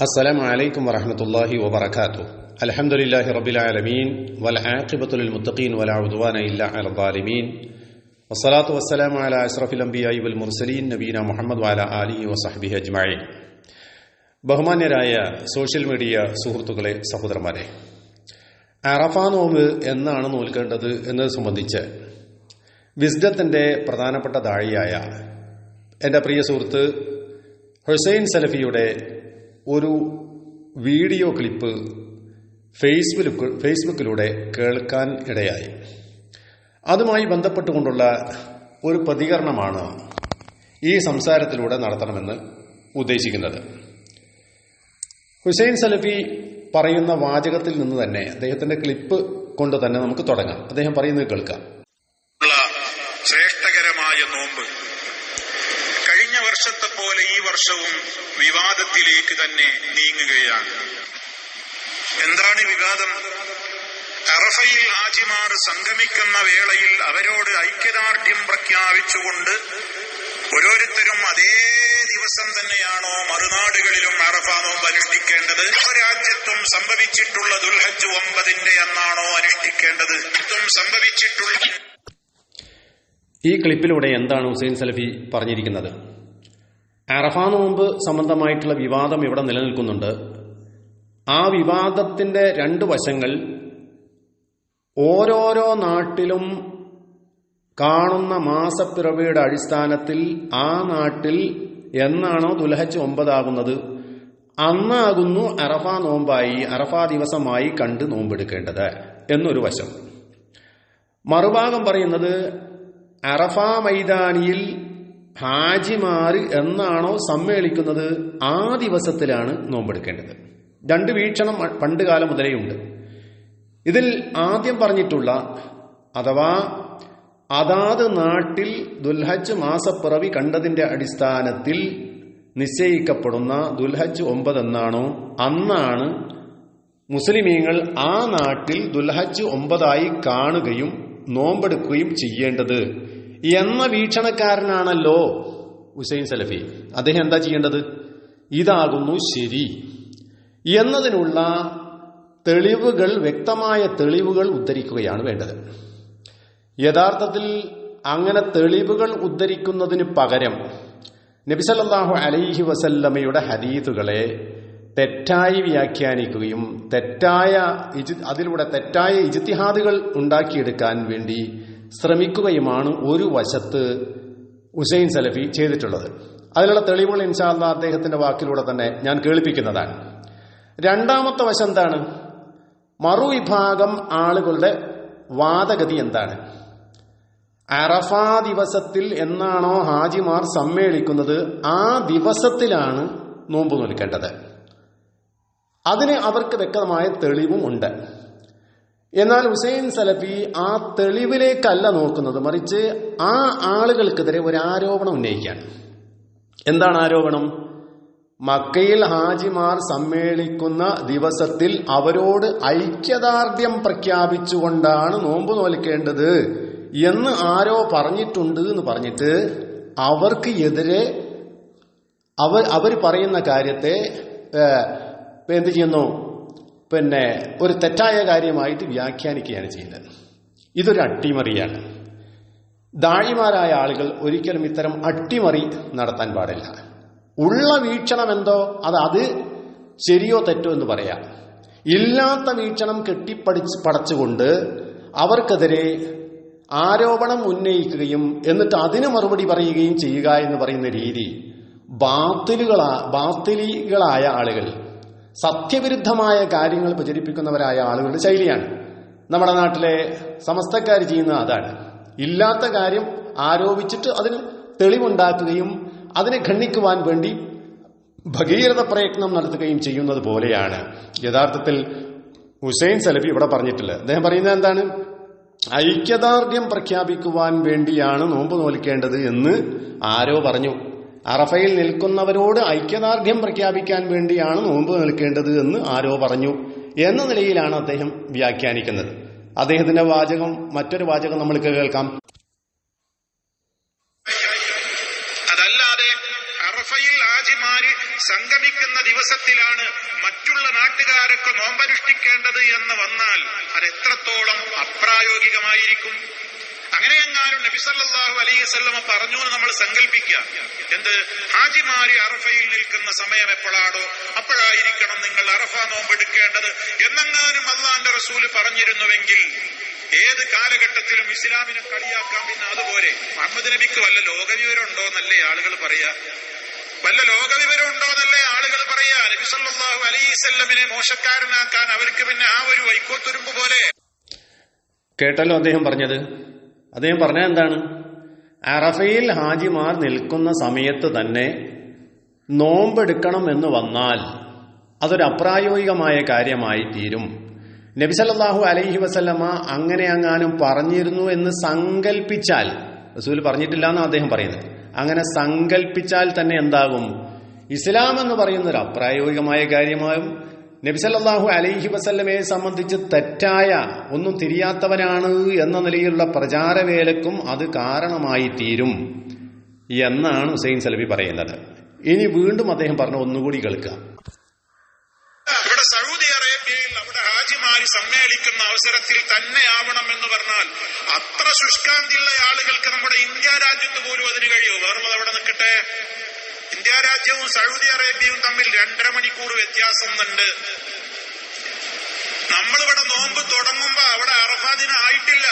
السلام عليكم ورحمة الله وبركاته الحمد لله رب العالمين والعاقبة للمتقين ولا عدوان إلا على الظالمين والصلاة والسلام على أشرف الأنبياء والمرسلين نبينا محمد وعلى آله وصحبه أجمعين ബഹുമാന്യരായ social media സുഹൃത്തുക്കളെ സഹോദരന്മാരെ അറഫ നോമ്പ് എന്നാണ് നോൽക്കേണ്ടത് എന്നത് സംബന്ധിച്ച് വിസ്ഡത്തിന്റെ പ്രധാനപ്പെട്ട ദാഴിയായ എൻ്റെ പ്രിയ സുഹൃത്ത് ഹുസൈൻ സലഫിയുടെ ഒരു വീഡിയോ ക്ലിപ്പ് ഫേസ്ബുക്ക് ഫേസ്ബുക്കിലൂടെ കേൾക്കാൻ ഇടയായി. അതുമായി ബന്ധപ്പെട്ടുകൊണ്ടുള്ള ഒരു പ്രതികരണമാണ് ഈ സംസാരത്തിലൂടെ നടത്തണമെന്ന് ഉദ്ദേശിക്കുന്നത്. ഹുസൈൻ സലഫി പറയുന്ന വാചകത്തിൽ നിന്ന് തന്നെ അദ്ദേഹത്തിന്റെ ക്ലിപ്പ് കൊണ്ട് തന്നെ നമുക്ക് തുടങ്ങാം. അദ്ദേഹം പറയുന്നത് കേൾക്കാം. ശ്രേഷ്ഠകരമായ നോമ്പ്. വർഷത്തെ പോലെ ഈ വർഷവും വിവാദത്തിലേക്ക് തന്നെ നീങ്ങുകയാണ്. എന്താണ് വിവാദം? അറഫയിൽ ഹാജിമാർ സംഗമിക്കുന്ന വേളയിൽ അവരോട് ഐക്യദാർഢ്യം പ്രഖ്യാപിച്ചുകൊണ്ട് ഓരോരുത്തരും അതേ ദിവസം തന്നെയാണോ മറുനാടുകളിലും അറഫ നോമ്പ് അനുഷ്ഠിക്കേണ്ടത്? രാജ്യത്തും സംഭവിച്ചിട്ടുള്ള ദുൽഹജ് ഒമ്പതിന്റെ അന്നാണോ അനുഷ്ഠിക്കേണ്ടത്? സംഭവിച്ചിട്ടുള്ള ഈ ക്ലിപ്പിലൂടെ എന്താണ് ഹുസൈൻ സലഫി പറഞ്ഞിരിക്കുന്നത്? അറഫ നോമ്പ് സംബന്ധമായിട്ടുള്ള വിവാദം ഇവിടെ നിലനിൽക്കുന്നുണ്ട്. ആ വിവാദത്തിന്റെ രണ്ട് വശങ്ങൾ ഓരോരോ നാട്ടിലും കാണുന്ന മാസപ്പിറവിയുടെ അടിസ്ഥാനത്തിൽ ആ നാട്ടിൽ എന്നാണോ ദുലഹച്ച് ഒമ്പതാകുന്നത്? അന്നാകുന്നു അറഫാ നോമ്പായി അറഫാ ദിവസമായി കണ്ട് നോമ്പെടുക്കേണ്ടത് എന്നൊരു വശം. മറുഭാഗം പറയുന്നത് അറഫാ മൈതാനിയിൽ ഹാജിമാർ എന്നാണോ സമ്മേളിക്കുന്നത്? ആ ദിവസത്തിലാണ് നോമ്പെടുക്കേണ്ടത്. രണ്ട് വീക്ഷണം പണ്ട് കാലം മുതലേ ഉണ്ട്. ഇതിൽ ആദ്യം പറഞ്ഞിട്ടുള്ള അഥവാ അതാത് നാട്ടിൽ ദുൽഹജ് മാസപ്പിറവി കണ്ടതിന്റെ അടിസ്ഥാനത്തിൽ നിശ്ചയിക്കപ്പെടുന്ന ദുൽഹജ് ഒമ്പത് എന്നാണോ അന്നാണ് മുസ്ലിമീങ്ങൾ ആ നാട്ടിൽ ദുൽഹജ് ഒമ്പതായി കാണുകയും നോമ്പെടുക്കുകയും ചെയ്യേണ്ടത്. എന്ന വീക്ഷണക്കാരനാണല്ലോ ഹുസൈൻ സലഫി. അദ്ദേഹം എന്താ ചെയ്യേണ്ടത്? ഇതാകുന്നു ശരി. എന്നതിനുള്ള തെളിവുകൾ വ്യക്തമായ തെളിവുകൾ ഉദ്ധരിക്കുകയാണ് വേണ്ടത്. യഥാർത്ഥത്തിൽ അങ്ങനെ തെളിവുകൾ ഉദ്ധരിക്കുന്നതിന് പകരം നബിസല്ലാഹു അലൈഹി വസല്ലമയുടെ ഹദീത്തുകളെ തെറ്റായി വ്യാഖ്യാനിക്കുകയും തെറ്റായ അതിലൂടെ തെറ്റായ ഇജിത്തിഹാദുകൾ ഉണ്ടാക്കിയെടുക്കാൻ വേണ്ടി ശ്രമിക്കുകയുമാണ് ഒരു വശത്ത് ഹുസൈൻ സലഫി ചെയ്തിട്ടുള്ളത്. അതിലുള്ള തെളിവുകൾ ഇൻഷാല്ല അദ്ദേഹത്തിന്റെ വാക്കിലൂടെ തന്നെ ഞാൻ കേൾപ്പിക്കുന്നതാണ്. രണ്ടാമത്തെ വശം എന്താണ്? മറുവിഭാഗം ആളുകളുടെ വാദഗതി എന്താണ്? അറഫ ദിവസത്തിൽ എന്നാണോ ഹാജിമാർ സമ്മേളിക്കുന്നത്? ആ ദിവസത്തിലാണ് നോമ്പ് നിൽക്കേണ്ടത് അതിന് അവർക്ക് വ്യക്തമായ തെളിവും ഉണ്ട്. എന്നാൽ ഹുസൈൻ സലഫി ആ തെളിവിലേക്കല്ല നോക്കുന്നത് മറിച്ച് ആ ആളുകൾക്കെതിരെ ഒരു ആരോപണം ഉന്നയിക്കുകയാണ്. എന്താണ് ആരോപണം? മക്കയിൽ ഹാജിമാർ സമ്മേളിക്കുന്ന ദിവസത്തിൽ അവരോട് ഐക്യദാർഢ്യം പ്രഖ്യാപിച്ചുകൊണ്ടാണ് നോമ്പ് നോൽക്കേണ്ടത് എന്ന് ആരോ പറഞ്ഞിട്ടുണ്ട് എന്ന് പറഞ്ഞിട്ട് അവർക്ക് എതിരെ അവർ അവർ പറയുന്ന കാര്യത്തെ എന്ത് ചെയ്യുന്നു? പിന്നെ ഒരു തെറ്റായ കാര്യമായിട്ട് വ്യാഖ്യാനിക്കുകയാണ് ചെയ്യുന്നത്. ഇതൊരു അട്ടിമറിയാണ്. ദാഴിമാരായ ആളുകൾ ഒരിക്കലും ഇത്തരം അട്ടിമറി നടത്താൻ പാടില്ല. ഉള്ള വീക്ഷണം എന്തോ അത് അത് ശരിയോ തെറ്റോ എന്ന് പറയാം. ഇല്ലാത്ത വീക്ഷണം കെട്ടിപ്പടിച്ച് പടച്ചുകൊണ്ട് അവർക്കെതിരെ ആരോപണം ഉന്നയിക്കുകയും എന്നിട്ട് അതിന് മറുപടി പറയുകയും ചെയ്യുക എന്ന് പറയുന്ന രീതി ബാത്തിലുകളാ ബാത്തിലികളായ ആളുകൾ സത്യവിരുദ്ധമായ കാര്യങ്ങൾ പ്രചരിപ്പിക്കുന്നവരായ ആളുകളുടെ ശൈലിയാണ്. നമ്മുടെ നാട്ടിലെ സമസ്തക്കാർ ചെയ്യുന്ന അതാണ്. ഇല്ലാത്ത കാര്യം ആരോപിച്ചിട്ട് അതിന് തെളിവുണ്ടാക്കുകയും അതിനെ ഖണ്ഡിക്കുവാൻ വേണ്ടി ഭഗീരഥ പ്രയത്നം നടത്തുകയും ചെയ്യുന്നത് പോലെയാണ്. യഥാർത്ഥത്തിൽ ഹുസൈൻ സലഫി ഇവിടെ പറഞ്ഞിട്ടില്ല. അദ്ദേഹം പറയുന്നത് എന്താണ്? ഐക്യദാർഢ്യം പ്രഖ്യാപിക്കുവാൻ വേണ്ടിയാണ് നോമ്പ് നോൽക്കേണ്ടത് എന്ന് ആരോ പറഞ്ഞു. അറഫയിൽ നിൽക്കുന്നവരോട് ഐക്യദാർഢ്യം പ്രഖ്യാപിക്കാൻ വേണ്ടിയാണ് നോമ്പ് നിൽക്കേണ്ടത് എന്ന് ആരോ പറഞ്ഞു. എന്ന നിലയിലാണ് അദ്ദേഹം വ്യാഖ്യാനിക്കുന്നത്. അദ്ദേഹത്തിന്റെ വാചകം മറ്റൊരു വാചകം നമ്മൾക്ക് കേൾക്കാം. അതല്ലാതെ അറഫയിൽ സംഗമിക്കുന്ന ദിവസത്തിലാണ് മറ്റുള്ള നാട്ടുകാരൊക്കെ നോമ്പനുഷ്ഠിക്കേണ്ടത് എന്ന് വന്നാൽ അത് എത്രത്തോളം അപ്രായോഗികമായിരിക്കും? അങ്ങനെയെങ്ങാനും നബിസല്ലാഹു അലൈഹി സ്വല്ലമ പറഞ്ഞു എന്ന് നമ്മൾ സങ്കല്പിക്കുക എന്ത്? ഹാജിമാരി അറഫയിൽ നിൽക്കുന്ന സമയം എപ്പോഴാണോ? അപ്പോഴായിരിക്കണം നിങ്ങൾ അറഫ നോമ്പെടുക്കേണ്ടത് എന്നെങ്ങാനും അള്ളാന്റെ റസൂൽ പറഞ്ഞിരുന്നുവെങ്കിൽ ഏത് കാലഘട്ടത്തിലും ഇസ്ലാമിനെ കളിയാക്കാം പിന്നെ അതുപോലെ. മുഹമ്മദ് നബിക്ക് വല്ല ലോകവിവരം ഉണ്ടോ എന്നല്ലേ ആളുകൾ പറയാ? വല്ല ലോകവിവരം ഉണ്ടോ എന്നല്ലേ ആളുകൾ പറയാ? നബി സല്ലല്ലാഹു അലൈഹി സ്വല്ലമിനെ മോശക്കാരനാക്കാൻ അവർക്ക് പിന്നെ ആ ഒരു വൈക്കോത്തുരുമ്പ് പോലെ. കേട്ടല്ലോ അദ്ദേഹം പറഞ്ഞത്? അദ്ദേഹം പറഞ്ഞ എന്താണ്? അറഫയിൽ ഹാജിമാർ നിൽക്കുന്ന സമയത്ത് തന്നെ നോമ്പെടുക്കണം എന്ന് വന്നാൽ അതൊരു അപ്രായോഗികമായ കാര്യമായി തീരും. നബിസല്ലാഹു അലൈഹി വസല്ലമ അങ്ങനെ അങ്ങാനും പറഞ്ഞിരുന്നു എന്ന് സങ്കൽപ്പിച്ചാൽ റസൂൽ പറഞ്ഞിട്ടില്ല എന്നാണ് അദ്ദേഹം പറയുന്നത്. അങ്ങനെ സങ്കൽപ്പിച്ചാൽ തന്നെ എന്താകും? ഇസ്ലാം എന്ന് പറയുന്ന ഒരു അപ്രായോഗികമായ കാര്യമായും നബിസല്ലാഹു അലൈഹി വസല്ലമയെ സംബന്ധിച്ച് തെറ്റായ ഒന്നും തിരിയാത്തവനാണ് എന്ന നിലയിലുള്ള പ്രചാരവേലക്കും അത് കാരണമായി തീരും എന്നാണ് ഹുസൈൻ സലബി പറയുന്നത്. ഇനി വീണ്ടും അദ്ദേഹം പറഞ്ഞ ഒന്നുകൂടി കേൾക്കുക ഇവിടെ സൗദി അറേബ്യയിൽ അവിടെ ഹാജിമാര് സമ്മേളിക്കുന്ന അവസരത്തിൽ തന്നെ ആവണം എന്ന് പറഞ്ഞാൽ അത്ര ശുഷ്കാന്തിയുള്ള ആളുകൾക്ക് നമ്മുടെ ഇന്ത്യ രാജ്യത്ത് പോലും അതിന് കഴിയുമോ വേറുള്ളത് അവിടെ നിൽക്കട്ടെ. ഇന്ത്യ രാജ്യവും സൗദി അറേബ്യയും തമ്മിൽ രണ്ടര മണിക്കൂർ വ്യത്യാസം ഉണ്ട് നമ്മളിവിടെ നോമ്പ് തുടങ്ങുമ്പോ അവിടെ അറഫാദിനായിട്ടില്ല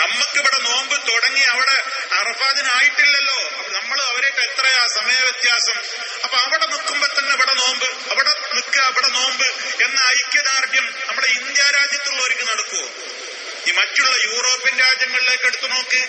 നമുക്കിവിടെ നോമ്പ് തുടങ്ങി അവിടെ അറഫാദിനായിട്ടില്ലല്ലോ നമ്മൾ അവരേക്ക് എത്രയാ സമയ വ്യത്യാസം? അപ്പൊ അവിടെ നിൽക്കുമ്പോ തന്നെ ഇവിടെ നോമ്പ് അവിടെ നിൽക്കുക അവിടെ നോമ്പ് എന്ന ഐക്യദാർഢ്യം നമ്മുടെ ഇന്ത്യ രാജ്യത്തുള്ളവർക്ക് നടക്കുമോ ഈ മറ്റുള്ള യൂറോപ്യൻ രാജ്യങ്ങളിലേക്ക് എടുത്തു നോക്ക്.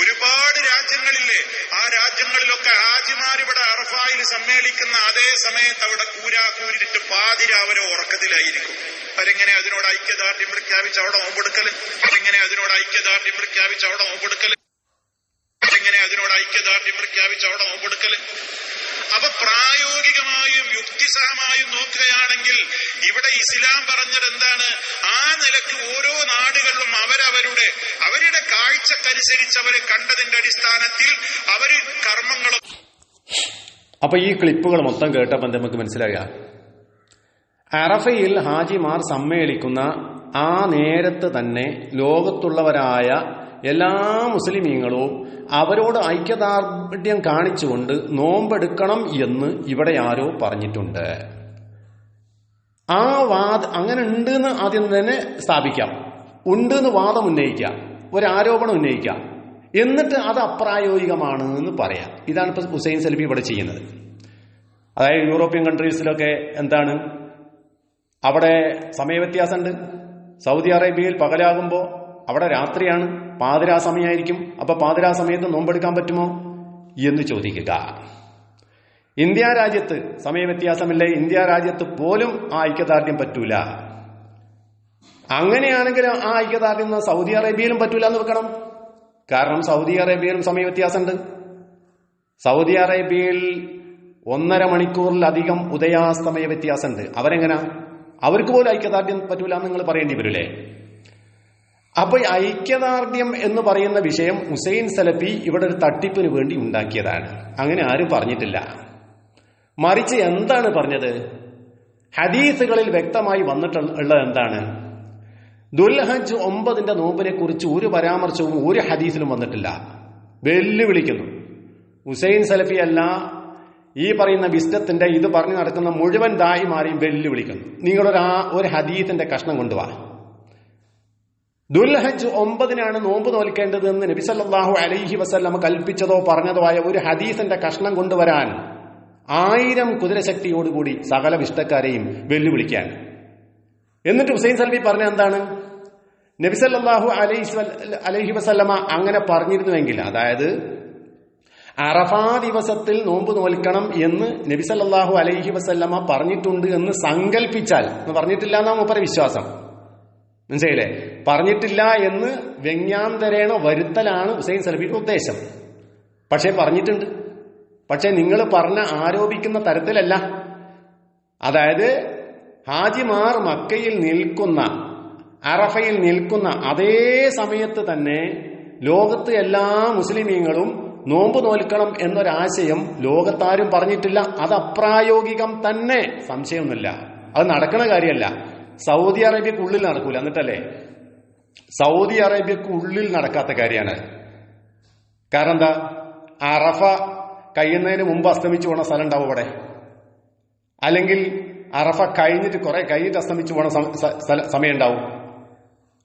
ഒരുപാട് രാജ്യങ്ങളില്ലേ? ആ രാജ്യങ്ങളിലൊക്കെ ഹാജിമാർ ഇവിടെ അറഫായിൽ സമ്മേളിക്കുന്ന അതേ സമയത്ത് അവിടെ കൂരാ കൂരിട്ട് പാതിരാവരെ ഉറക്കത്തിലായിരിക്കും. അവരെങ്ങനെ അതിനോട് ഐക്യദാർഢ്യം പ്രഖ്യാപിച്ച് അവിടെ നോമ്പെടുക്കൽ? അവരെങ്ങനെ അതിനോട് ഐക്യദാർഢ്യം പ്രഖ്യാപിച്ച് അവിടെ നോമ്പെടുക്കൽ? അവരെങ്ങനെ അതിനോട് ഐക്യദാർഢ്യം പ്രഖ്യാപിച്ച് അവിടെ നോമ്പെടുക്കൽ? അപ്പൊ പ്രായോഗികമായും യുക്തിസഹമായും നോക്കുകയാണെങ്കിൽ ഇവിടെ ഇസ്ലാം പറഞ്ഞത് എന്താണ്? ആ നിലയ്ക്ക് ഓരോ നാടുകളിലും അവരവരുടെ അവരുടെ കാഴ്ചക്കനുസരിച്ച് അവർ കണ്ടതിന്റെ അടിസ്ഥാനത്തിൽ അവർ കർമ്മങ്ങളും അപ്പൊ ഈ ക്ലിപ്പുകൾ മൊത്തം കേട്ടപ്പോൾ നമുക്ക് മനസ്സിലായ? അറഫയിൽ ഹാജിമാർ സമ്മേളിക്കുന്ന ആ നേരത്ത് തന്നെ ലോകത്തുള്ളവരായ എല്ലാ മുസ്ലിമീങ്ങളും അവരോട് ഐക്യദാർഢ്യം കാണിച്ചുകൊണ്ട് നോമ്പെടുക്കണം എന്ന് ഇവിടെ ആരോ പറഞ്ഞിട്ടുണ്ട്. ആ വാദ അങ്ങനെ ഉണ്ട് എന്ന് ആദ്യം തന്നെ സ്ഥാപിക്കാം. ഉണ്ട് എന്ന് വാദം ഉന്നയിക്കാം. ഒരു ആരോപണം ഉന്നയിക്കാം. എന്നിട്ട് അത് അപ്രായോഗികമാണ് എന്ന് പറയാം. ഇതാണ് ഇപ്പൊ ഹുസൈൻ സലിഫി ഇവിടെ ചെയ്യുന്നത്. അതായത് യൂറോപ്യൻ കൺട്രീസിലൊക്കെ എന്താണ്? അവിടെ സമയവ്യത്യാസമുണ്ട്. സൗദി അറേബ്യയിൽ പകലാകുമ്പോൾ അവിടെ രാത്രിയാണ്. പാതിരാ സമയമായിരിക്കും അപ്പൊ പാതിരാ സമയത്ത് നോമ്പെടുക്കാൻ പറ്റുമോ? എന്ന് ചോദിക്കുക. ഇന്ത്യ രാജ്യത്ത് സമയവ്യത്യാസമില്ലേ ഇന്ത്യ രാജ്യത്ത് പോലും ആ ഐക്യദാർഢ്യം പറ്റൂല. അങ്ങനെയാണെങ്കിൽ ആ ഐക്യദാർഢ്യം സൗദി അറേബ്യയിലും പറ്റൂല എന്ന് വെക്കണം. കാരണം സൗദി അറേബ്യയിലും സമയവ്യത്യാസമുണ്ട് സൗദി അറേബ്യയിൽ ഒന്നര മണിക്കൂറിലധികം ഉദയാസ്തമയ വ്യത്യാസമുണ്ട്. അവരെങ്ങനെ? അവർക്ക് പോലും ഐക്യദാർഢ്യം പറ്റൂല എന്ന് നിങ്ങൾ പറയേണ്ടി വരില്ലേ? അപ്പൊ ഈ ഐക്യദാർഢ്യം എന്ന് പറയുന്ന വിഷയം ഹുസൈൻ സലഫി ഇവിടെ ഒരു തട്ടിപ്പിന് വേണ്ടി ഉണ്ടാക്കിയതാണ്. അങ്ങനെ ആരും പറഞ്ഞിട്ടില്ല. മറിച്ച് എന്താണ് പറഞ്ഞത്? ഹദീസുകളിൽ വ്യക്തമായി വന്നിട്ടുള്ളത് എന്താണ്? ദുൽഹജ് ഒമ്പതിന്റെ നോമ്പിനെ കുറിച്ച് ഒരു പരാമർശവും ഒരു ഹദീസിലും വന്നിട്ടില്ല. വെല്ലുവിളിക്കുന്നു. ഹുസൈൻ സലഫി അല്ല ഈ പറയുന്ന വിസ്റ്റത്തിന്റെ ഇത് പറഞ്ഞു നടക്കുന്ന മുഴുവൻ ദാഹിമാരെയും വെല്ലുവിളിക്കുന്നു. നിങ്ങളൊരു ഒരു ഹദീസിന്റെ കഷ്ണം കൊണ്ടുവാ. ദുൽഹജ് ഒമ്പതിനാണ് നോമ്പ് നോൽക്കേണ്ടത് എന്ന് നബിസല്ലാഹു അലൈഹി വസല്ലമ കൽപ്പിച്ചതോ പറഞ്ഞതോ ആയ ഒരു ഹദീസിന്റെ കഷ്ണം കൊണ്ടുവരാൻ ആയിരം കുതിരശക്തിയോടുകൂടി സകല വിഷ്ടക്കാരെയും വെല്ലുവിളിക്കാൻ. എന്നിട്ട് ഹുസൈൻ സൽവി പറഞ്ഞ എന്താണ്? നബിസല്ലാഹു അലൈഹി അലൈഹി വസല്ലമ അങ്ങനെ പറഞ്ഞിരുന്നുവെങ്കിൽ അതായത് അറഫാ ദിവസത്തിൽ നോമ്പ് നോൽക്കണം എന്ന് നബിസല്ലാഹു അലൈഹി വസല്ലമ പറഞ്ഞിട്ടുണ്ട് എന്ന് സങ്കല്പിച്ചാൽ എന്ന് പറഞ്ഞിട്ടില്ല എന്നാ മൂപ്പര വിശ്വാസം. മനസ്സിലായില്ലേ? പറഞ്ഞിട്ടില്ല എന്ന് വ്യങ്ങാന്തരേണ വരുത്തലാണ് ഹുസൈൻ സലഫിയുടെ ഉദ്ദേശം. പക്ഷേ പറഞ്ഞിട്ടുണ്ട്. പക്ഷേ നിങ്ങൾ പറഞ്ഞ ആരോപിക്കുന്ന തരത്തിലല്ല. അതായത് ഹാജിമാർ മക്കയിൽ നിൽക്കുന്ന അറഫയിൽ നിൽക്കുന്ന അതേ സമയത്ത് തന്നെ ലോകത്ത് എല്ലാ മുസ്ലിമീങ്ങളും നോമ്പ് നോൽക്കണം എന്നൊരാശയം ലോകത്താരും പറഞ്ഞിട്ടില്ല. അത് അപ്രായോഗികം തന്നെ. സംശയമൊന്നുമില്ല. അത് നടക്കുന്ന കാര്യമല്ല. സൗദി അറേബ്യക്കുള്ളിൽ നടക്കൂല. എന്നിട്ടല്ലേ? സൗദി അറേബ്യക്കുള്ളിൽ നടക്കാത്ത കാര്യമാണ് കാരണം എന്താ? അറഫ കഴിയുന്നതിന് മുമ്പ് അസ്തമിച്ചു പോണ സ്ഥലം ഉണ്ടാവും അവിടെ. അല്ലെങ്കിൽ അറഫ കഴിഞ്ഞിട്ട് കുറെ കഴിഞ്ഞിട്ട് അസ്തമിച്ചു പോണ സമയം ഉണ്ടാവും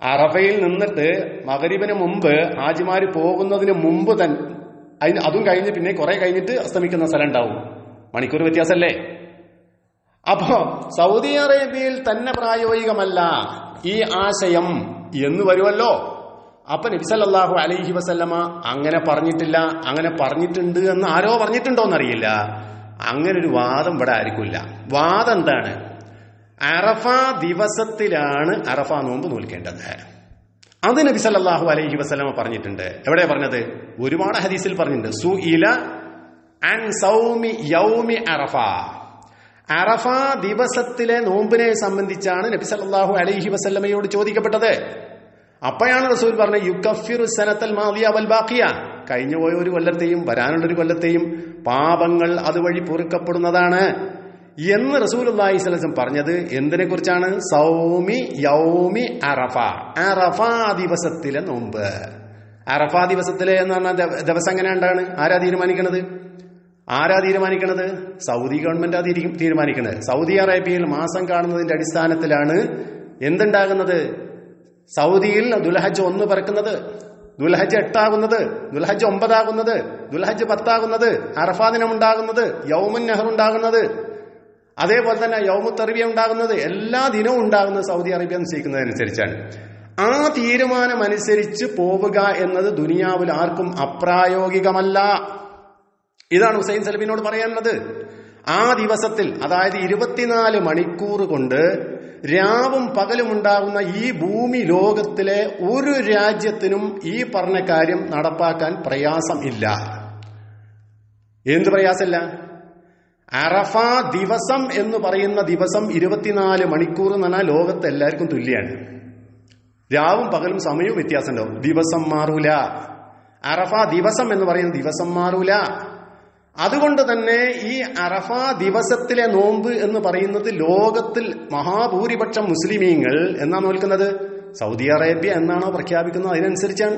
അറഫയിൽ നിന്നിട്ട് മകരീബിന് മുമ്പ് ഹാജിമാര് പോകുന്നതിന് മുമ്പ് തന്നെ അതും കഴിഞ്ഞ് പിന്നെ കുറെ കഴിഞ്ഞിട്ട് അസ്തമിക്കുന്ന സ്ഥലം ഉണ്ടാവും. മണിക്കൂർ വ്യത്യാസമല്ലേ അപ്പോ സൗദി അറേബ്യയിൽ തന്നെ പ്രായോഗികമല്ല ഈ ആശയം എന്ന് വരുമല്ലോ. അപ്പൊ നബിസല്ലാഹു അലൈഹി വസല്ലമ അങ്ങനെ പറഞ്ഞിട്ടില്ല അങ്ങനെ പറഞ്ഞിട്ടുണ്ട് എന്ന് ആരോ പറഞ്ഞിട്ടുണ്ടോ എന്നറിയില്ല അങ്ങനെ ഒരു വാദം ഇവിടെ ആയിരിക്കില്ല വാദം എന്താണ്? അറഫ ദിവസത്തിലാണ് അറഫ നോമ്പ് നോൽക്കേണ്ടത്. അത് നബി സല്ലല്ലാഹു അലൈഹി വസല്ലമ പറഞ്ഞിട്ടുണ്ട്. എവിടെ പറഞ്ഞത്? ഒരുപാട് ഹദീസിൽ പറഞ്ഞിട്ടുണ്ട്. സു ഇല അൻ സൗമി യൗമി അറഫ. അറഫ ദിവസത്തിലെ നോമ്പിനെ സംബന്ധിച്ചാണ് നബി സല്ലല്ലാഹു അലൈഹി വസല്ലമയോട് ചോദിക്കപ്പെട്ടത്. അപ്പോഴാണ് റസൂൽ പറഞ്ഞത് യുക്കഫിറു സനത്തൽ മാദിയ വൽ ബാക്കിയ കഴിഞ്ഞു പോയ ഒരു കൊല്ലത്തെയും വരാനുള്ള ഒരു കൊല്ലത്തെയും പാപങ്ങൾ അതുവഴി പൊറുക്കപ്പെടുന്നതാണ്. എന്ന് റസൂൽ അള്ളാഹിസ്ലം പറഞ്ഞത് എന്തിനെ കുറിച്ചാണ് സൗമി യൗമി അറഫ. അറഫ ദിവസത്തിലെ നോമ്പ്. അറഫ ദിവസത്തിലെ എന്ന് പറഞ്ഞ ദിവസം എങ്ങനെ ഉണ്ടാണ് ആരാ തീരുമാനിക്കണത്? ആരാ തീരുമാനിക്കണത്? സൗദി ഗവൺമെന്റ് ആ തീരുമാനിക്കണത്. സൗദി അറേബ്യയിൽ മാസം കാണുന്നതിന്റെ അടിസ്ഥാനത്തിലാണ് എന്തുണ്ടാകുന്നത്? സൗദിയിൽ ദുൽഹജ് ഒന്ന് പറക്കുന്നത്. ദുൽഹജ് എട്ടാകുന്നത് ദുൽഹജ് ഒമ്പതാകുന്നത് ദുൽഹജ് പത്താകുന്നത് അറഫാ ദിനം ഉണ്ടാകുന്നത് യൗമുൻ നെഹർ ഉണ്ടാകുന്നത്. അതേപോലെ തന്നെ യൗമു തെറിവിയ ഉണ്ടാകുന്നത്. എല്ലാ ദിനവും ഉണ്ടാകുന്നത് സൗദി അറേബ്യ നിശ്ചയിക്കുന്നതനുസരിച്ചാണ് ആ തീരുമാനമനുസരിച്ച് പോവുക എന്നത് ദുനിയാവിൽ ആർക്കും അപ്രായോഗികമല്ല. ഇതാണ് ഹുസൈൻ സലബിനോട് പറയാനുള്ളത്. ആ ദിവസത്തിൽ അതായത് ഇരുപത്തിനാല് മണിക്കൂർ കൊണ്ട് രാവും പകലും ഉണ്ടാകുന്ന ഈ ഭൂമി ലോകത്തിലെ ഒരു രാജ്യത്തിനും ഈ പറഞ്ഞ കാര്യം നടപ്പാക്കാൻ പ്രയാസം ഇല്ല. എന്ത് പ്രയാസമില്ല? അറഫ ദിവസം എന്ന് പറയുന്ന ദിവസം ഇരുപത്തിനാല് മണിക്കൂർ എന്ന് പറഞ്ഞാൽ ലോകത്ത് എല്ലാവർക്കും തുല്യാണ്. രാവും പകലും സമയവും വ്യത്യാസമുണ്ടാവും. ദിവസം മാറൂല. അറഫ ദിവസം എന്ന് പറയുന്ന ദിവസം മാറൂല. അതുകൊണ്ട് തന്നെ ഈ അറഫ ദിവസത്തിലെ നോമ്പ് എന്ന് പറയുന്നത് ലോകത്തിൽ മഹാഭൂരിപക്ഷം മുസ്ലിമീങ്ങൾ എന്നാണ് നോൽക്കുന്നത്. സൗദി അറേബ്യ എന്നാണോ പ്രഖ്യാപിക്കുന്നത്? അതിനനുസരിച്ചാണ്.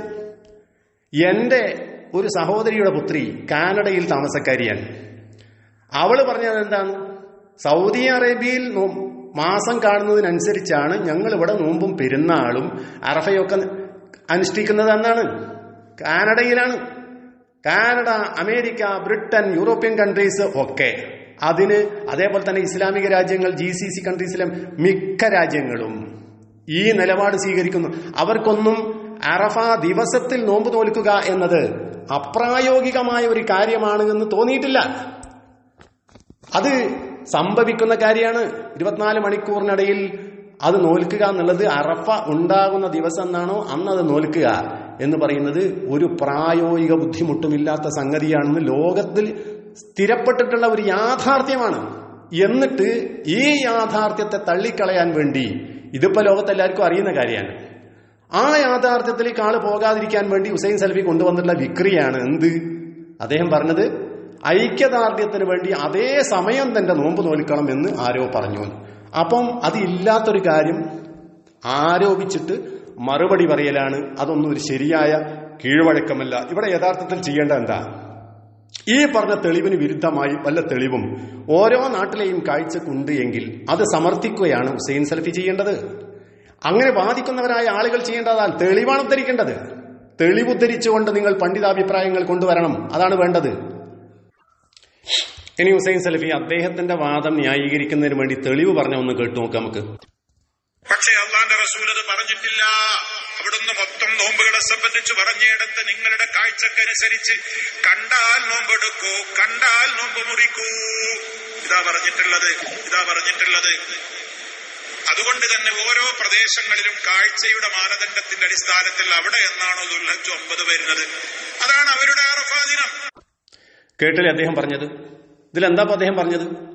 എന്റെ ഒരു സഹോദരിയുടെ പുത്രി കാനഡയിൽ താമസക്കാരിയാണ് അവൾ പറഞ്ഞത് എന്താണ്? സൗദി അറേബ്യയിൽ മാസം കാണുന്നതിനനുസരിച്ചാണ് ഞങ്ങൾ ഇവിടെ നോമ്പും പെരുന്നാളും അറഫയൊക്കെ അനുഷ്ഠിക്കുന്നത് എന്നാണ്. കാനഡയിലാണ്. Canada America Britain European countries ഒക്കെ. അതിന് അതേപോലെ തന്നെ ഇസ്ലാമിക രാജ്യങ്ങൾ ജി സി സി കൺട്രീസിലെ മിക്ക രാജ്യങ്ങളും ഈ നിലപാട് സ്വീകരിക്കുന്നു. അവർക്കൊന്നും അറഫ ദിവസത്തിൽ നോമ്പ് തോൽക്കുക എന്നത് അപ്രായോഗികമായ ഒരു കാര്യമാണ് എന്ന് തോന്നിയിട്ടില്ല. അത് സംഭവിക്കുന്ന കാര്യമാണ്. ഇരുപത്തിനാല് മണിക്കൂറിനിടയിൽ അത് നോൽക്കുക എന്നുള്ളത് അറഫ ഉണ്ടാകുന്ന ദിവസം എന്നാണോ അന്ന് അത് നോൽക്കുക എന്ന് പറയുന്നത് ഒരു പ്രായോഗിക ബുദ്ധിമുട്ടുമില്ലാത്ത സംഗതിയാണെന്ന് ലോകത്തിൽ സ്ഥിരപ്പെട്ടിട്ടുള്ള ഒരു യാഥാർത്ഥ്യമാണ്. എന്നിട്ട് ഈ യാഥാർത്ഥ്യത്തെ തള്ളിക്കളയാൻ വേണ്ടി ഇതിപ്പോ ലോകത്തെല്ലാവർക്കും അറിയുന്ന കാര്യമാണ്. ആ യാഥാർത്ഥ്യത്തിൽ ആൾ പോകാതിരിക്കാൻ വേണ്ടി ഹുസൈൻ സൽഫി കൊണ്ടുവന്നിട്ടുള്ള വിക്രിയാണ് എന്ത്? അദ്ദേഹം പറഞ്ഞത് ഐക്യദാർഢ്യത്തിന് വേണ്ടി അതേ സമയം തന്റെ നോമ്പ് നോൽക്കണം എന്ന് ആരോ പറഞ്ഞു. അപ്പം അത് ഇല്ലാത്തൊരു കാര്യം ആരോപിച്ചിട്ട് മറുപടി പറയലാണ്. അതൊന്നും ഒരു ശരിയായ കീഴ്വഴക്കമല്ല. ഇവിടെ യഥാർത്ഥത്തിൽ ചെയ്യേണ്ട എന്താ? ഈ പറഞ്ഞ തെളിവിന് വിരുദ്ധമായി വല്ല തെളിവും ഓരോ നാട്ടിലെയും കാഴ്ചക്കുണ്ട് എങ്കിൽ അത് സമർത്ഥിക്കുകയാണ് ഹുസൈൻ സലഫി ചെയ്യേണ്ടത്. അങ്ങനെ ബാധിക്കുന്നവരായ ആളുകൾ ചെയ്യേണ്ടതാണ് തെളിവാണ് ഉദ്ധരിക്കേണ്ടത്. തെളിവുദ്ധരിച്ചുകൊണ്ട് നിങ്ങൾ പണ്ഡിതാഭിപ്രായങ്ങൾ കൊണ്ടുവരണം. അതാണ് വേണ്ടത്. ഇനി ഹുസൈൻ സലഫി അദ്ദേഹത്തിന്റെ വാദം ന്യായീകരിക്കുന്നതിന് വേണ്ടി തെളിവ് പറഞ്ഞ ഒന്ന് കേട്ടു നോക്കാം നമുക്ക്. പക്ഷേ അള്ളാന്റെ റസൂൽ അത് പറഞ്ഞിട്ടില്ല. അവിടുന്ന് മൊത്തം നോമ്പുകളെ സംബന്ധിച്ച് പറഞ്ഞിടത്ത് നിങ്ങളുടെ കാഴ്ചക്കനുസരിച്ച് കണ്ടാൽ നോമ്പെടുക്കൂ കണ്ടാൽ നോമ്പ് മുറിക്കൂ. ഇതാ പറഞ്ഞിട്ടുള്ളത് ഇതാ പറഞ്ഞിട്ടുള്ളത്. അതുകൊണ്ട് തന്നെ ഓരോ പ്രദേശങ്ങളിലും കാഴ്ചയുടെ മാനദണ്ഡത്തിന്റെ അടിസ്ഥാനത്തിൽ അവിടെ എന്നാണോ ദുല്ലഞ്ച് ഒമ്പത് വരുന്നത്? അതാണ് അവരുടെ അറഫാ ദിനം. കേട്ടില്ലേ അദ്ദേഹം പറഞ്ഞത്? ഇതിലെന്താ അദ്ദേഹം പറഞ്ഞത്?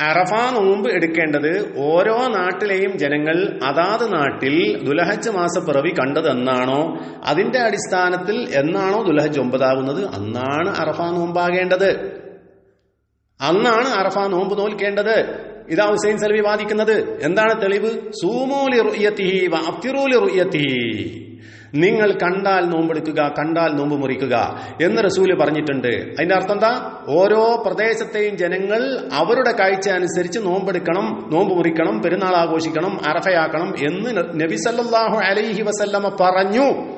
അറഫ നോമ്പ് എടുക്കേണ്ടത് ഓരോ നാട്ടിലെയും ജനങ്ങൾ അതാത് നാട്ടിൽ ദുലഹജ് മാസപ്പിറവി കണ്ടത് എന്നാണോ അതിന്റെ അടിസ്ഥാനത്തിൽ എന്നാണോ ദുലഹജ് ഒമ്പതാകുന്നത്? അന്നാണ് അറഫ നോമ്പാകേണ്ടത്. അന്നാണ് അറഫ നോമ്പ് നോൽക്കേണ്ടത്. ഇതാ ഹുസൈൻ സലവി വാദിക്കുന്നത്. എന്താണ് തെളിവ്? സൂമോലി നിങ്ങൾ കണ്ടാൽ നോമ്പെടുക്കുക കണ്ടാൽ നോമ്പ് മുറിക്കുക എന്ന് റസൂൽ പറഞ്ഞിട്ടുണ്ട്. അതിന്റെ അർത്ഥം എന്താ? ഓരോ പ്രദേശത്തെയും ജനങ്ങൾ അവരുടെ കാഴ്ച അനുസരിച്ച് നോമ്പെടുക്കണം നോമ്പ് മുറിക്കണം പെരുന്നാൾ ആഘോഷിക്കണം അറഫയാക്കണം എന്ന് നബി സല്ലല്ലാഹു അലൈഹി വസല്ലമ പറഞ്ഞു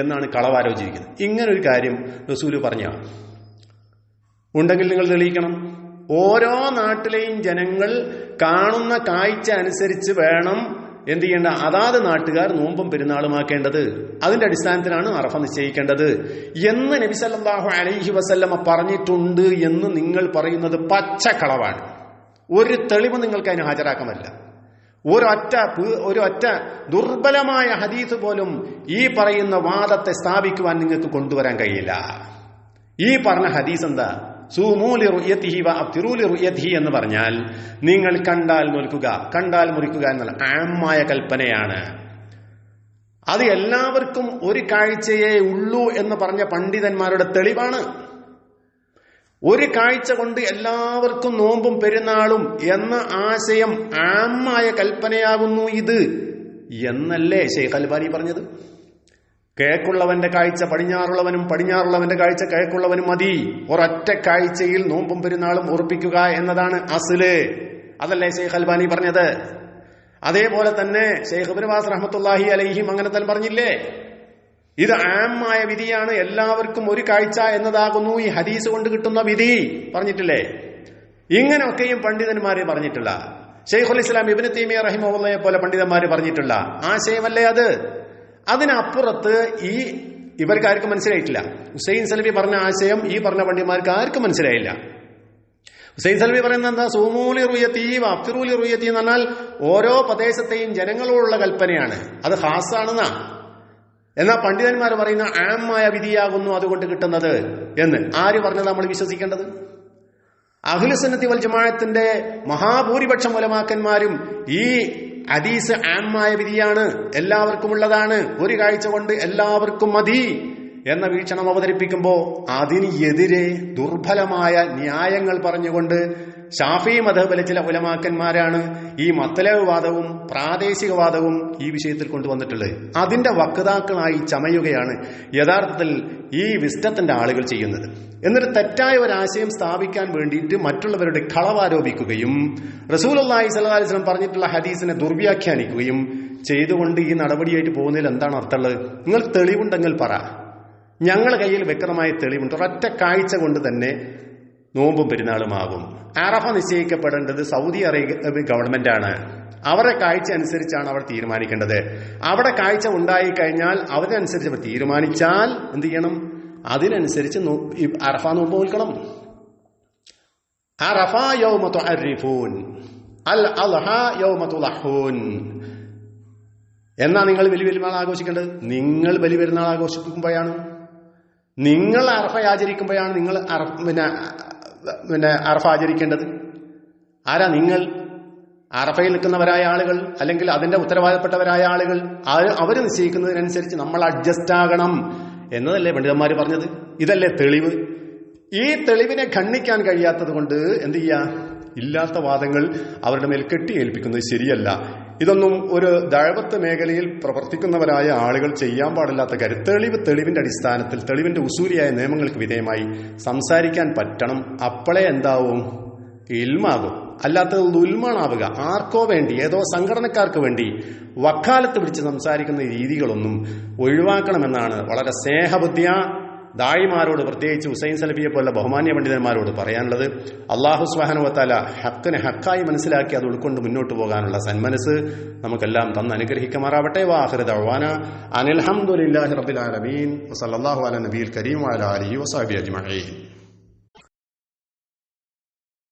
എന്നാണ് കളവാലോചിക്കുന്നത് ഇങ്ങനെ ഒരു കാര്യം റസൂൽ പറഞ്ഞ ഉണ്ടെങ്കിൽ നിങ്ങൾ തെളിയിക്കണം. ഓരോ നാട്ടിലെയും ജനങ്ങൾ കാണുന്ന കാഴ്ച അനുസരിച്ച് വേണം എന്ത് ചെയ്യേണ്ട? അതാത് നാട്ടുകാർ നോമ്പും പെരുന്നാളുമാക്കേണ്ടത് അതിന്റെ അടിസ്ഥാനത്തിലാണ് അറഫ നിശ്ചയിക്കേണ്ടത് എന്ന് നബി സല്ലല്ലാഹു അലൈഹി വസല്ലമ പറഞ്ഞിട്ടുണ്ട് എന്ന് നിങ്ങൾ പറയുന്നത് പച്ചക്കളവാണ്. ഒരു തെളിവ് നിങ്ങൾക്ക് അതിന് ഹാജരാക്കാൻ ഒരൊറ്റ ഒരൊറ്റ ദുർബലമായ ഹദീസ് പോലും ഈ പറയുന്ന വാദത്തെ സ്ഥാപിക്കുവാൻ നിങ്ങൾക്ക് കൊണ്ടുവരാൻ കഴിയില്ല. ഈ പറഞ്ഞ ഹദീസ് എന്താ? സൂമൂലി റുയത്തിഹി റുയത്തിഹി എന്ന് പറഞ്ഞാൽ നിങ്ങൾ കണ്ടാൽ മുറിക്കുക കണ്ടാൽ മുറിക്കുക എന്നുള്ള ആമായ കൽപ്പനയാണ്. അത് എല്ലാവർക്കും ഒരു കാഴ്ചയേ ഉള്ളൂ എന്ന് പറഞ്ഞ പണ്ഡിതന്മാരുടെ തെളിവാണ്. ഒരു കാഴ്ച കൊണ്ട് എല്ലാവർക്കും നോമ്പും പെരുന്നാളും എന്ന ആശയം ആമായ കൽപ്പനയാകുന്നു ഇത്. എന്നല്ലേ ഷെയ്ഖ് അൽബാനി പറഞ്ഞത്? കിഴക്കുള്ളവന്റെ കാഴ്ച പടിഞ്ഞാറുള്ളവനും പടിഞ്ഞാറുള്ളവന്റെ കാഴ്ച കിഴക്കുള്ളവനും മതി. ഒരൊറ്റ കാഴ്ചയിൽ നോമ്പും പെരുന്നാളും ഉറപ്പിക്കുക എന്നതാണ് അസിൽ. അതല്ലേ ഷെയ്ഖ് അൽബാനി പറഞ്ഞത്? അതേപോലെ തന്നെ ഷെയ്ഖ് ബിൻവാസ് റഹമത്തുല്ലാഹി അലൈഹിം അങ്ങനെ തന്നെ പറഞ്ഞില്ലേ? ഇത് ആമായ വിധിയാണ്. എല്ലാവർക്കും ഒരു കാഴ്ച എന്നതാകുന്നു ഈ ഹദീസ് കൊണ്ട് കിട്ടുന്ന വിധി. പറഞ്ഞിട്ടില്ലേ? ഇങ്ങനെയൊക്കെയും പണ്ഡിതന്മാര് പറഞ്ഞിട്ടില്ല. ഷെയ്ഖുൽ ഇസ്ലാം ഇബിന് തീമിയ റഹിമുള്ളയെ പോലെ പണ്ഡിതന്മാര് പറഞ്ഞിട്ടുള്ള ആശയമല്ലേ അത്? അതിനപ്പുറത്ത് ഈ ഇവർക്ക് ആർക്കും മനസ്സിലായിട്ടില്ല. ഹുസൈൻ സലഫി പറഞ്ഞ ആശയം ഈ പറഞ്ഞ പണ്ഡിതന്മാർക്ക് ആർക്കും മനസ്സിലായില്ല. ഹുസൈൻ സലഫി പറയുന്നത് എന്താ? സൂമൂലി റുയത്തി അഫ്തിറൂലി റുയത്തി എന്ന് പറഞ്ഞാൽ ഓരോ പ്രദേശത്തെയും ജനങ്ങളോടുള്ള കൽപ്പനയാണ്. അത് ഹാസാണെന്നാ എന്നാ പണ്ഡിതന്മാർ പറയുന്ന ആമായ വിധിയാകുന്നു അതുകൊണ്ട് കിട്ടുന്നത് എന്ന്. ആര് പറഞ്ഞത് നമ്മൾ വിശ്വസിക്കേണ്ടത്? അഖിലുസന്നത്തി വൽ ജമാഅത്തിന്റെ മഹാഭൂരിപക്ഷം മുലമാക്കന്മാരും ഈ ഹദീസ് ആമായ വിധിയാണ്. എല്ലാവർക്കും ഉള്ളതാണ് ഒരു കാഴ്ച കൊണ്ട് എല്ലാവർക്കും മതി. എന്ന വീക്ഷണം അവതരിപ്പിക്കുമ്പോൾ അതിനെതിരെ ദുർബലമായ ന്യായങ്ങൾ പറഞ്ഞുകൊണ്ട് ഷാഫി മതബലെ ചില ഉലമാക്കന്മാരാണ് ഈ മത്തലവ് വാദവും പ്രാദേശികവാദവും ഈ വിഷയത്തിൽ കൊണ്ടുവന്നിട്ടുള്ളത്. അതിന്റെ വക്താക്കളായി ചമയുകയാണ് യഥാർത്ഥത്തിൽ ഈ വിസ്റ്റത്തിന്റെ ആളുകൾ ചെയ്യുന്നത്. എന്നിട്ട് തെറ്റായ ഒരു ആശയം സ്ഥാപിക്കാൻ വേണ്ടിയിട്ട് മറ്റുള്ളവരുടെ കളവാരോപിക്കുകയും റസൂൽ അള്ളാഹി സ്വലാസ്ലം പറഞ്ഞിട്ടുള്ള ഹദീസിനെ ദുർവ്യാഖ്യാനിക്കുകയും ചെയ്തുകൊണ്ട് ഈ നടപടിയായിട്ട് പോകുന്നതിൽ എന്താണ് അർത്ഥമുള്ളത്? നിങ്ങൾ തെളിവുണ്ടെങ്കിൽ പറ. ഞങ്ങളുടെ കയ്യിൽ വ്യക്തമായ തെളിവുണ്ട്. ഒരൊറ്റ കാഴ്ച കൊണ്ട് തന്നെ നോമ്പും പെരുന്നാളുമാകും അറഫ നിശ്ചയിക്കപ്പെടേണ്ടത് സൗദി അറേബ്യ ഗവൺമെന്റാണ് അവരുടെ കാഴ്ച അനുസരിച്ചാണ് അവർ തീരുമാനിക്കേണ്ടത്. അവിടെ കാഴ്ച ഉണ്ടായി കഴിഞ്ഞാൽ അവരനുസരിച്ച് അവർ തീരുമാനിച്ചാൽ എന്ത് ചെയ്യണം? അതിനനുസരിച്ച് അറഫ നോമ്പ് നോൽക്കണം. അറഫ യൗമത്തു അൽ എന്നാ നിങ്ങൾ വലിയ പെരുന്നാൾ ആഘോഷിക്കേണ്ടത്? നിങ്ങൾ ബലി പെരുന്നാൾ ആഘോഷിക്കുമ്പോഴാണ്. നിങ്ങൾ അറഫ ആചരിക്കുമ്പോഴാണ് നിങ്ങൾ പിന്നെ പിന്നെ അറഫ ആചരിക്കേണ്ടത്? ആരാ നിങ്ങൾ? അറഫയിൽ നിൽക്കുന്നവരായ ആളുകൾ അല്ലെങ്കിൽ അതിന്റെ ഉത്തരവാദപ്പെട്ടവരായ ആളുകൾ അവർ നിശ്ചയിക്കുന്നതിനനുസരിച്ച് നമ്മൾ അഡ്ജസ്റ്റ് ആകണം എന്നതല്ലേ പണ്ഡിതന്മാർ പറഞ്ഞത്? ഇതല്ലേ തെളിവ്? ഈ തെളിവിനെ ഖണ്ഡിക്കാൻ കഴിയാത്തത് കൊണ്ട് എന്ത് ചെയ്യുക ഇല്ലാത്ത വാദങ്ങൾ അവരുടെ മേൽ കെട്ടിയേൽപ്പിക്കുന്നത് ശരിയല്ല. ഇതൊന്നും ഒരു ദഴവത്ത് മേഖലയിൽ പ്രവർത്തിക്കുന്നവരായ ആളുകൾ ചെയ്യാൻ പാടില്ലാത്ത കാര്യം. തെളിവ് തെളിവിന്റെ അടിസ്ഥാനത്തിൽ തെളിവിന്റെ ഉസൂലിയായ നിയമങ്ങൾക്ക് വിധേയമായി സംസാരിക്കാൻ പറ്റണം. അപ്പോഴേ എന്താവും? ഇൽമാകും. അല്ലാത്തത് ദുൽമാണാവുക. ആർക്കോ വേണ്ടി ഏതോ സംഘടനക്കാർക്ക് വേണ്ടി വക്കാലത്ത് പിടിച്ച് സംസാരിക്കുന്ന രീതികളൊന്നും ഒഴിവാക്കണമെന്നാണ് വളരെ സ്നേഹബുദ്ധിയ ദായിമാരോട് പ്രത്യേകിച്ച് ഹുസൈൻ സലഫിയെ പോലുള്ള ബഹുമാന്യ പണ്ഡിതന്മാരോട് പറയാനുള്ളത് അള്ളാഹു സ്വാഹനുവത്താല ഹക്കിനെ ഹക്കായി മനസ്സിലാക്കി അത് ഉൾക്കൊണ്ട് മുന്നോട്ട് പോകാനുള്ള സന്മനസ് നമുക്കെല്ലാം തന്ന് അനുഗ്രഹിക്കുമാറാവട്ടെ. വാഹിറ അവാന നബീൽ